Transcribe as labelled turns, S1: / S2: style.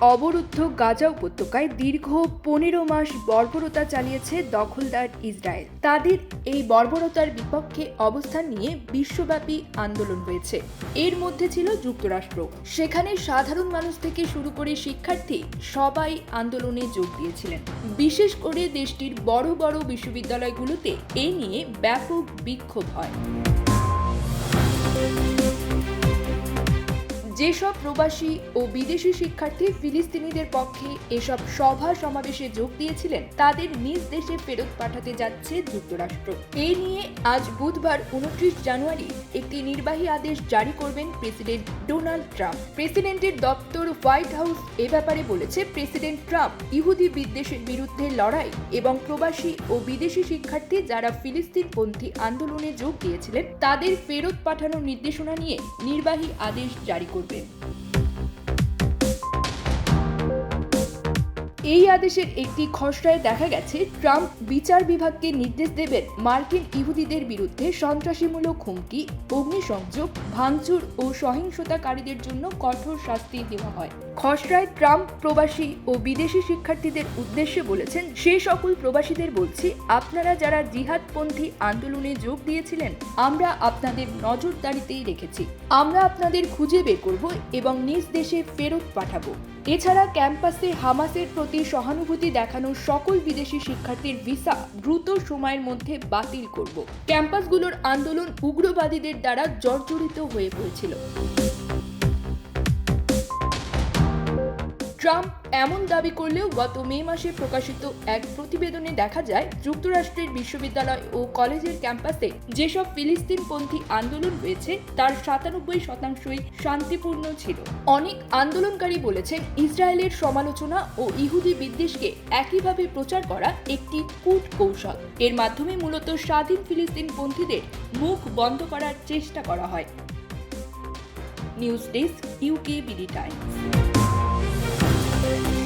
S1: অবরুদ্ধ গাজা উপত্যকায় দীর্ঘ পনেরো মাস বর্বরতা চালিয়েছে দখলদার ইসরায়েল। তাদের এই বর্বরতার বিপক্ষে অবস্থান নিয়ে বিশ্বব্যাপী আন্দোলন হয়েছে। এর মধ্যে ছিল যুক্তরাষ্ট্র। সেখানে সাধারণ মানুষ থেকে শুরু করে শিক্ষার্থী সবাই আন্দোলনে যোগ দিয়েছিলেন। বিশেষ করে দেশটির বড় বড় বিশ্ববিদ্যালয়গুলোতে এ নিয়ে ব্যাপক বিক্ষোভ হয়। যেসব প্রবাসী ও বিদেশি শিক্ষার্থী ফিলিস্তিনিদের পক্ষে এসব সভা সমাবেশে যোগ দিয়েছিলেন, তাদের নিজ দেশে ফেরত পাঠাতে যাচ্ছে যুক্তরাষ্ট্র। এ নিয়ে আজ বুধবার উনত্রিশ জানুয়ারি একটি নির্বাহী আদেশ জারি করবেন প্রেসিডেন্ট ডোনাল্ড ট্রাম্প। প্রেসিডেন্টের দপ্তর হোয়াইট হাউস এ ব্যাপারে বলেছে, প্রেসিডেন্ট ট্রাম্প ইহুদি বিদ্বেষের বিরুদ্ধে লড়াই এবং প্রবাসী ও বিদেশি শিক্ষার্থী যারা ফিলিস্তিনপন্থী আন্দোলনে যোগ দিয়েছিলেন, তাদের ফেরত পাঠানোর নির্দেশনা নিয়ে নির্বাহী আদেশ জারি করবেন এই আদেশের একটি খসড়ায় দেখা গেছে, ট্রাম্প বিচার বিভাগকে নির্দেশ দেবেন মার্কিন ইহুদিদের বিরুদ্ধে সন্ত্রাসীমূলক হুমকি, অগ্নিসংযোগ, ভাঙচুর ও সহিংসতাকারীদের জন্য কঠোর শাস্তি দেওয়া হয়। খসড়ায় ট্রাম্প প্রবাসী ও বিদেশি শিক্ষার্থীদের উদ্দেশ্যে বলেছেন সে সকল প্রবাসীদের বলছি, আপনারা যারা জিহাদপন্থী আন্দোলনে যোগ দিয়েছিলেন, আমরা আপনাদের নজরদারিতেই রেখেছি। আমরা আপনাদের খুঁজে বের করব এবং নিজ দেশে ফেরত পাঠাবো। এছাড়া ক্যাম্পাসে হামাসের প্রতি সহানুভূতি দেখানো সকল বিদেশি শিক্ষার্থীর ভিসা দ্রুত সময়ের মধ্যে বাতিল করব। ক্যাম্পাসগুলোর আন্দোলন উগ্রবাদীদের দ্বারা জর্জরিত হয়ে পড়েছিল। ট্রাম্প এমন দাবি করলেও গত মে মাসে প্রকাশিত এক প্রতিবেদনে দেখা যায়, যুক্তরাষ্ট্রের বিশ্ববিদ্যালয় ও কলেজের ক্যাম্পাসে যেসব ফিলিস্তিনপন্থী আন্দোলন হয়েছে, তার সাতানব্বই শতাংশই শান্তিপূর্ণ ছিল। অনেক আন্দোলনকারী বলেছেন, ইসরায়েলের সমালোচনা ও ইহুদি বিদ্বেষকে একইভাবে প্রচার করা একটি কূট কৌশল এর মাধ্যমে মূলত স্বাধীন ফিলিস্তিনপন্থীদের মুখ বন্ধ করার চেষ্টা করা হয়। News desk UK BD Times. Bye.